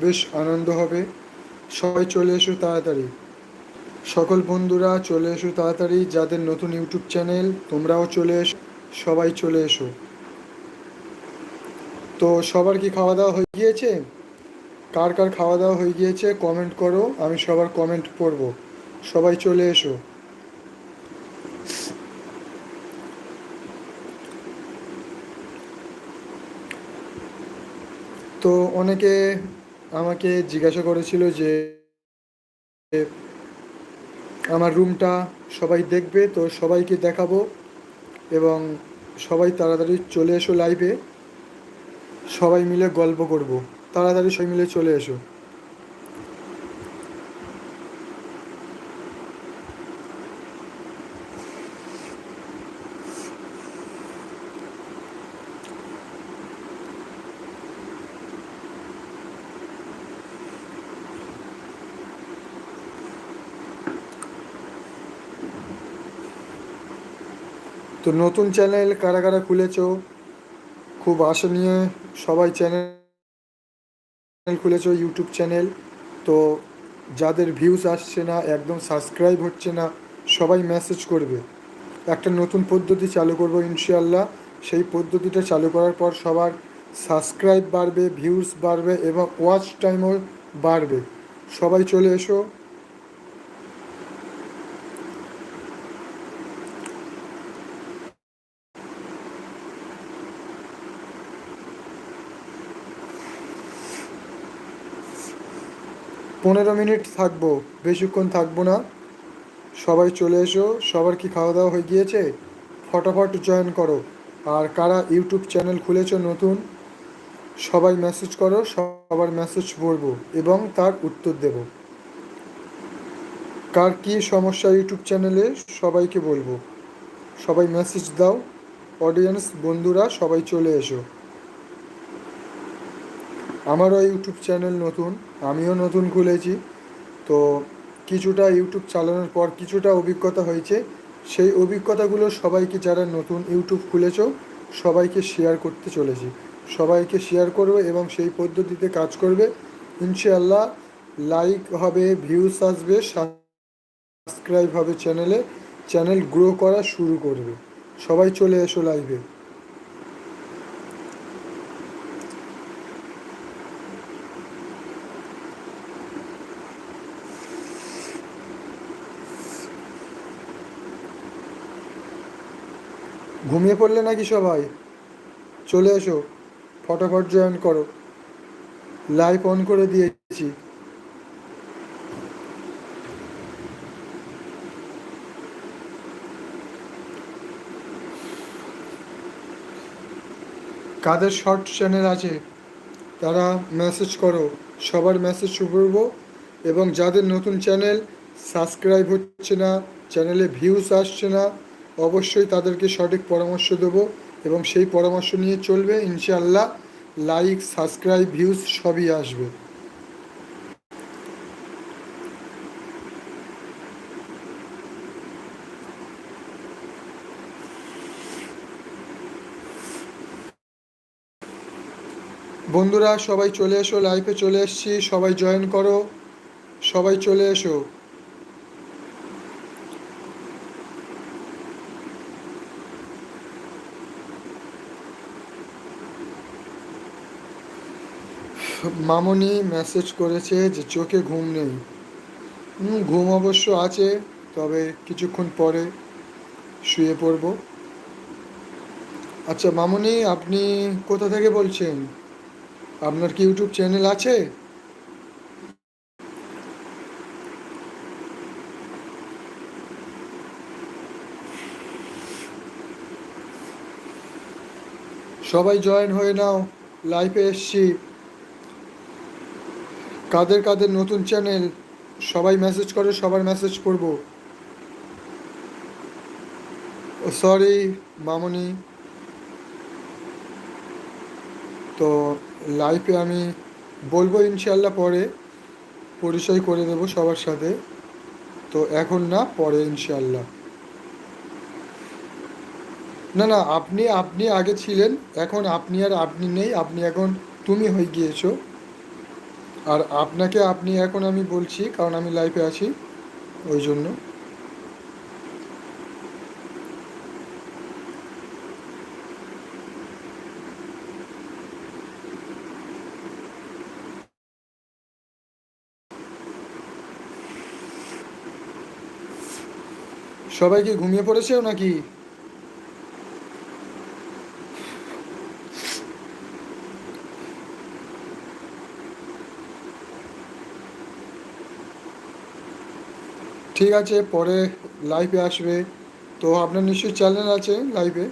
বেশ আনন্দ হবে। সবাই চলে এসো তাড়াতাড়ি। সকল বন্ধুরা চলে এসো তাড়াতাড়ি। যাদের নতুন ইউটিউব চ্যানেল, তোমরাও চলে এসো, সবাই চলে এসো। তো সবার কি খাওয়া দাওয়া হয়ে গিয়েছে? কার কার খাওয়া দাওয়া হয়ে গিয়েছে কমেন্ট করো। আমি সবার কমেন্ট পড়ব। সবাই চলে এসো। তো অনেকে আমাকে জিজ্ঞাসা করেছিল যে, আমার রুমটা সবাই দেখবে, তো সবাইকে দেখাবো এবং সবাই তাড়াতাড়ি চলে এসো লাইভে সবাই মিলে গল্প করব। তাড়াতাড়ি সবাই মিলে চলে এসো। তো নতুন চ্যানেল কারা কারা খুলেছো? খুব আশা নিয়ে সবাই চ্যানেল খুলেছো, ইউটিউব চ্যানেল। তো যাদের ভিউজ আসছে না, একদম সাবস্ক্রাইব হচ্ছে না, সবাই মেসেজ করবে। একটা নতুন পদ্ধতি চালু করব ইনশাল্লাহ সেই পদ্ধতিটা চালু করার পর সবার সাবস্ক্রাইব বাড়বে ভিউজ বাড়বে এবং ওয়াচ টাইমও বাড়বে। সবাই চলে এসো। পনেরো মিনিট থাকব, বেশিক্ষণ থাকব না। সবাই চলে এসো, সবার কি খাওয়া দাওয়া হয়ে গিয়েছে? ফটাফট জয়েন করো। আর কারা ইউটিউব চ্যানেল খুলেছো নতুন, সবাই মেসেজ করো, সবার মেসেজ পড়ব এবং তার উত্তর দেব। কার কি সমস্যা ইউটিউব চ্যানেলে সবাইকে বলব। সবাই মেসেজ দাও। অডিয়েন্স বন্ধুরা, সবাই চলে এসো। আমারও ইউটিউব চ্যানেল নতুন, আমিও নতুন খুলেছি। তো কিছুটা ইউটিউব চালানোর পর কিছুটা অভিজ্ঞতা হয়েছে। সেই অভিজ্ঞতাগুলো সবাইকে যারা নতুন ইউটিউব খুলেছ, সবাইকে শেয়ার করতে চলেছি। সবাইকে শেয়ার করবে এবং সেই পদ্ধতিতে কাজ করবে। ইনশাআল্লাহ লাইক হবে ভিউস আসবে সাবস্ক্রাইব হবে চ্যানেলে চ্যানেল গ্রো করা শুরু করবে। সবাই চলে এসো লাইভে ঘুমিয়ে পড়লে নাকি সবাই? চলে এসো, ফটাফট জয়েন করো। লাইভ অন করে দিয়েছি। কাদের শর্ট চ্যানেল আছে, তারা মেসেজ করো। সবার মেসেজ করব এবং যাদের নতুন চ্যানেল সাবস্ক্রাইব হচ্ছে না চ্যানেলে ভিউজ আসছে না অবশ্যই তাদেরকে সঠিক পরামর্শ দেবো এবং সেই পরামর্শ নিয়ে চলবে। ইনশাআল্লাহ লাইক, সাবস্ক্রাইব, ভিউজ সবই আসবে। বন্ধুরা সবাই চলে এসো লাইফে চলে এসছি। সবাই জয়েন করো। সবাই চলে এসো। মামনি মেসেজ করেছে যে চোখে ঘুম নেই। ঘুম অবশ্য আছে, তবে কিছুক্ষণ পরে শুয়ে পড়ব। আচ্ছা মামনি, আপনি কোথা থেকে বলছেন? আপনার কি ইউটিউব চ্যানেল আছে? সবাই জয়েন হয়ে নাও লাইভে এসছি। কাদের কাদের নতুন চ্যানেল সবাই মেসেজ করে, সবার মেসেজ পড়ব। ও সরি মামনি। তো লাইভে আমি বলব ইনশাল্লাহ পরে, পরিচয় করে দেব সবার সাথে। তো এখন না, পরে ইনশাল্লাহ না না, আপনি আপনি আগে ছিলেন, এখন আপনি আর আপনি নেই, আপনি এখন তুমি হয়ে গিয়েছো। আর আপনাকে আপনি এখন আমি বলছি, কারণ আমি লাইফে আছি, ওই জন্য। সবাই কি ঘুমিয়ে পড়েছেও নাকি? ঠিক আছে, পরে লাইভে আসবে। তো আপনার নিশ্চয়ই চ্যানেল আছে লাইভে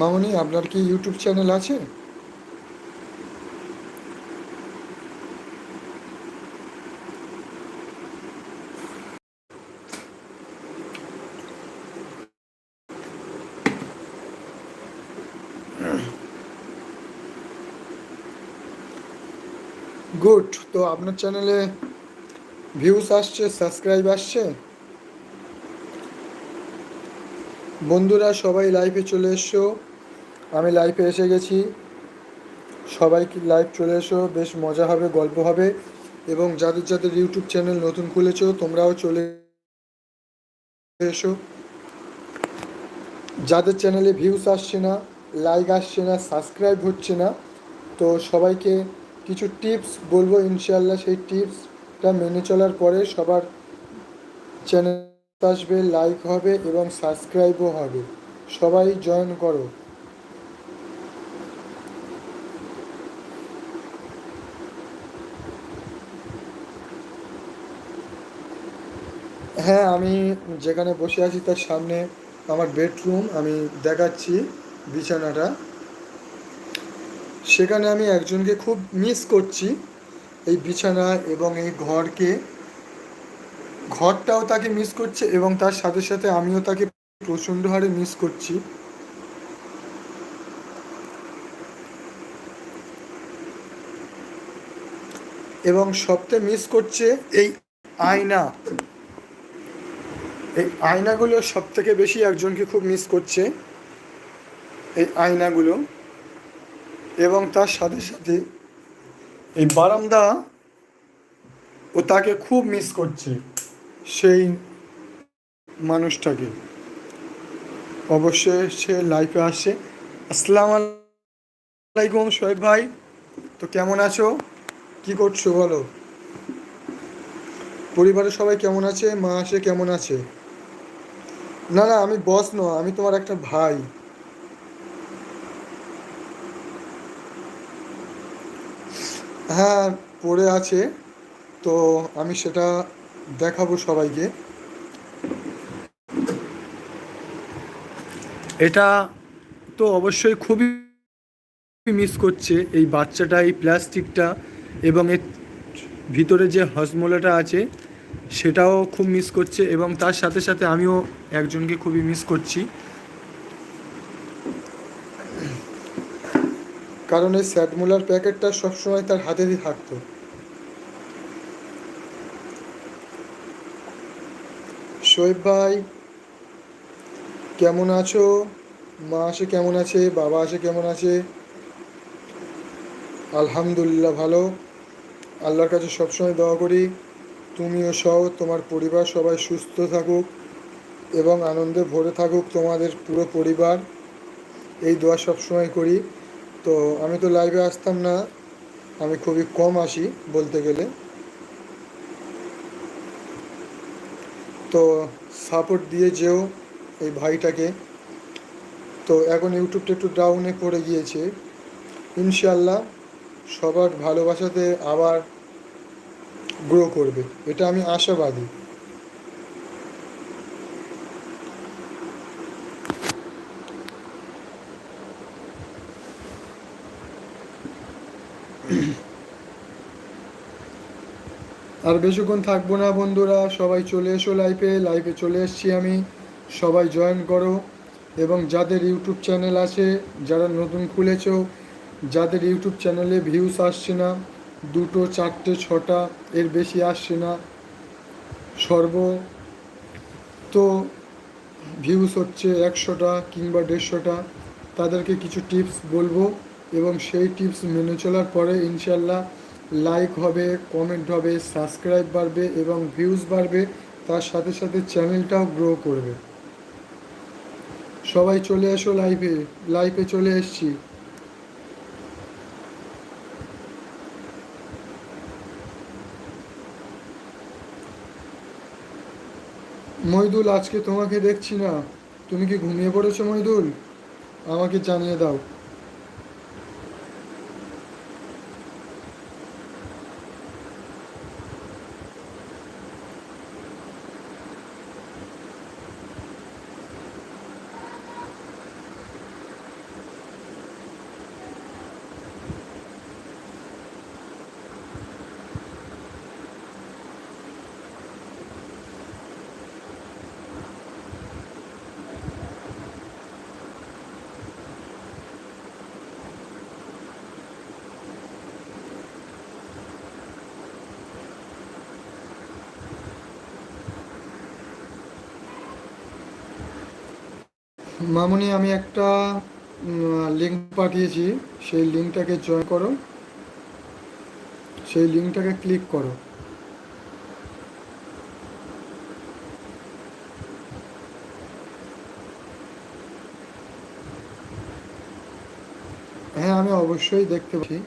মামনি, আপনার কি ইউটিউব চ্যানেল আছে গুড তো আপনার চ্যানেলে ভিউস আসছে সাবস্ক্রাইব আসছে? বন্ধুরা, সবাই লাইভে চলে এসো। আমি লাইভে এসে গেছি। সবাই লাইভ চলে এসো? বেশ মজা হবে, গল্প হবে। এবং যাদের যাদের ইউটিউব চ্যানেল নতুন খুলেছো, তোমরাও চলে এসো। যাদের চ্যানেলে ভিউস আসছে না লাইক আসছে না সাবস্ক্রাইব হচ্ছে না, তো সবাইকে কিছু টিপস বলব ইনশাল্লাহ সেই টিপসটা মেনে চলার পরে সবার চ্যানেল আসবে লাইক হবে এবং সাবস্ক্রাইবও হবে। সবাই জয়েন করো। হ্যাঁ আমি যেখানে বসে আছি তার সামনে আমার বেডরুম আমি দেখাচ্ছি বিছানাটা। সেখানে আমি একজনকে খুব মিস করছি, এই বিছানা এবং এই ঘরকে। ঘরটাও তাকে মিস করছে এবং তার সাথে সাথে আমিও তাকে প্রচণ্ড হারে মিস করছি। এবং সবচেয়ে মিস করছে এই আয়না। এই আয়নাগুলো সব থেকে বেশি একজনকে খুব মিস করছে, এই আয়নাগুলো। এবং তার সাথে সাথে এই বারান্দা ও তাকে খুব মিস করছে, সেই মানুষটাকে। অবশ্যই সে লাইফে আসে আসসালাম আলাইকুম শোয়েব ভাই, তো কেমন আছো? কি করছ বলো? পরিবারের সবাই কেমন আছে? মা আসে কেমন আছে? না না, আমি বস নয়, আমি তোমার একটা ভাই। হ্যাঁ পড়ে আছে। তো আমি সেটা দেখাবো সবাইকে। এটা তো অবশ্যই খুবই মিস করছে এই বাচ্চাটা, এই প্লাস্টিকটা এবং এর ভিতরে যে হজমোলাটা আছে, সেটাও খুব মিস করছে এবং তার সাথে সাথে আমিও একজনকে খুবই মিস করছি। কারণ স্যাডমোলার প্যাকেটটা সবসময় তার হাতেরই থাকতো। শোয়েব ভাই, কেমন আছো? মা আসে কেমন আছে? বাবা আসে কেমন আছে? আলহামদুলিল্লাহ ভালো। আল্লাহর কাছে সবসময় দোয়া করি। তুমিও সহ তোমার পরিবার সবাই সুস্থ থাকুক এবং আনন্দে ভরে থাকুক তোমাদের পুরো পরিবার। এই দোয়া সবসময় করি। তো আমি তো লাইভে আসতাম না, আমি খুবই কম আসি বলতে গেলে। তো সাপোর্ট দিয়ে যেও এই ভাইটাকে। তো এখন ইউটিউবটা একটু ডাউনে পড়ে গিয়েছে। ইনশাল্লাহ সবার ভালোবাসাতে আবার গ্রো করবে, এটা আমি আশাবাদী। আর বেশিক্ষণ থাকব না, বন্ধুরা। সবাই চলে এসো লাইভে লাইভে চলে এসছি আমি। সবাই জয়েন করো। এবং যাদের ইউটিউব চ্যানেল আছে, যারা নতুন খুলেছো, যাদের ইউটিউব চ্যানেলে ভিউস আসছে না, দুটো, চারটে, ছটা, এর বেশি আসছে না, সর্ব তো ভিউস হচ্ছে একশোটা কিংবা দেড়শোটা। তাদেরকে কিছু টিপস বলব এবং সেই টিপস মেনে চলার পরে ইনশাল্লাহ লাইক হবে কমেন্ট হবে সাবস্ক্রাইব বাড়বে এবং ভিউজ বাড়বে, তার সাথে সাথে চ্যানেলটাও গ্রো করবে। সবাই চলে এসো লাইভে লাইভে চলে এসছি। মইদুল, আজকে তোমাকে দেখছি না। তুমি কি ঘুমিয়ে পড়েছো মইদুল? আমাকে জানিয়ে দাও। মামুনি, আমি একটা লিঙ্ক পাঠিয়েছি। সেই লিঙ্কটাকে জয়েন করো। সেই লিঙ্কটাকে ক্লিক করো। হ্যাঁ আমি অবশ্যই দেখতে পাচ্ছি।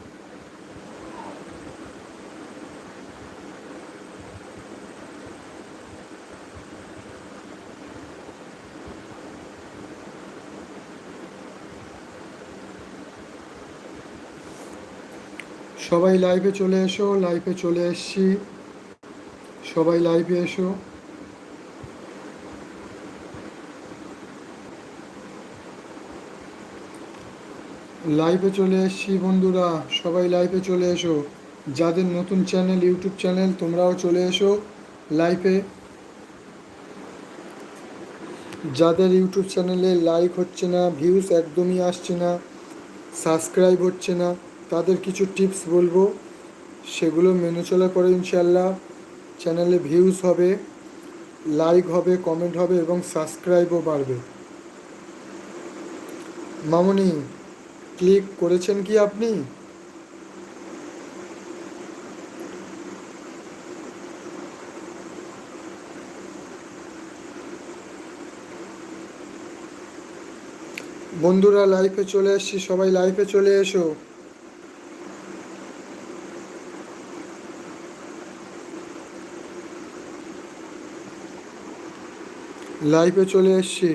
সবাই লাইভে চলে এসো লাইভে চলে এসছি। সবাই লাইভে এসো। লাইভে চলে এসছি বন্ধুরা, সবাই লাইভে চলে এসো। যাদের নতুন চ্যানেল ইউটিউব চ্যানেল তোমরাও চলে এসো লাইভে যাদের ইউটিউব চ্যানেলে লাইক হচ্ছে না ভিউজ একদমই আসছে না সাবস্ক্রাইব হচ্ছে না তাদের কিছু টিপস বলব, সেগুলো মেনে চলার পরে ইনশাল্লাহ চ্যানেলে ভিউজ হবে লাইক হবে কমেন্ট হবে এবং সাবস্ক্রাইবও বাড়বে। মামনি ক্লিক করেছেন কি আপনি? বন্ধুরা লাইফে চলে এসছি, সবাই লাইফে চলে এসো। লাইভে চলে এসছি।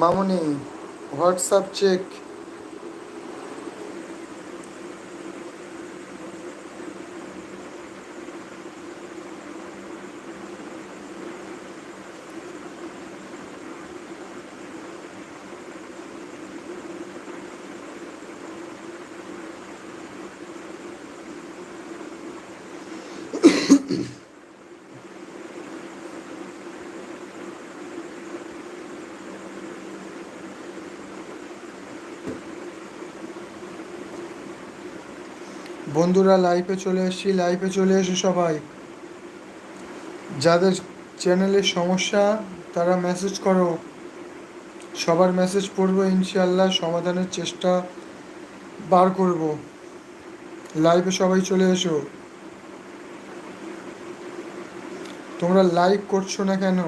মামুনি হোয়াটসঅ্যাপ চেক বন্ধুরা লাইভে চলে এসেছি লাইভে চলে এসে সবাই। যাদের চ্যানেলের সমস্যা, তারা মেসেজ করো। সবার মেসেজ পড়ব ইনশাল্লাহ সমাধানের চেষ্টা বার করব। লাইভে সবাই চলে এসো। তোমরা লাইক করছ না কেন?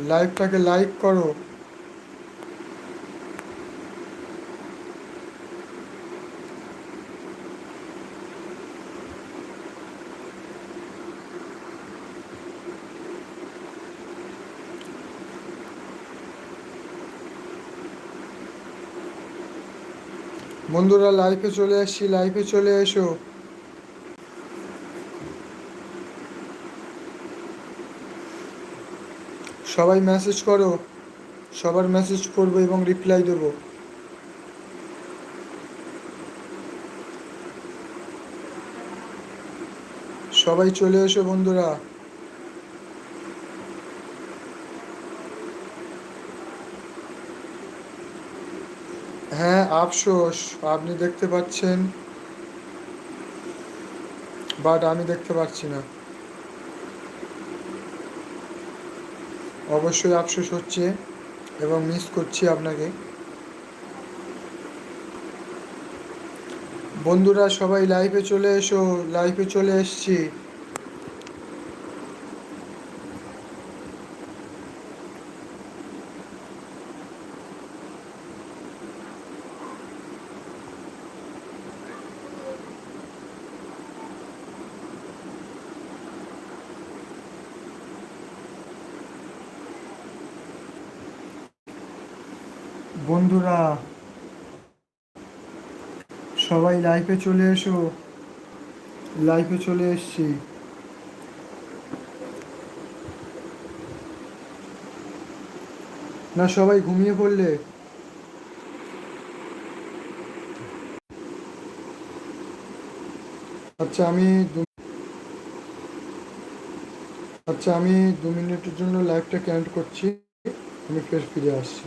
লাইভটাকে লাইক করো। বন্ধুরা লাইভে চলে আসছি লাইভে চলে এসো। সবাই মেসেজ করো, সবার মেসেজ করব এবং রিপ্লাই দেবো। সবাই চলে এসো বন্ধুরা। হ্যাঁ আফসোস, আপনি দেখতে পাচ্ছেন। বাট আমি দেখতে পাচ্ছি না। অবশ্যই আফসোস হচ্ছে এবং মিস করছি আপনাকে। বন্ধুরা, সবাই লাইভে চলে এসো লাইভে চলে এসছি বন্ধুরা লাইভে চলে এসো। লাইভে চলে এসছি। না, সবাই ঘুমিয়ে পড়লে। আচ্ছা আমি আচ্ছা আমি দু মিনিটের জন্য লাইভটা ক্যান্ট করছি। আমি ফের ফিরে আসছি।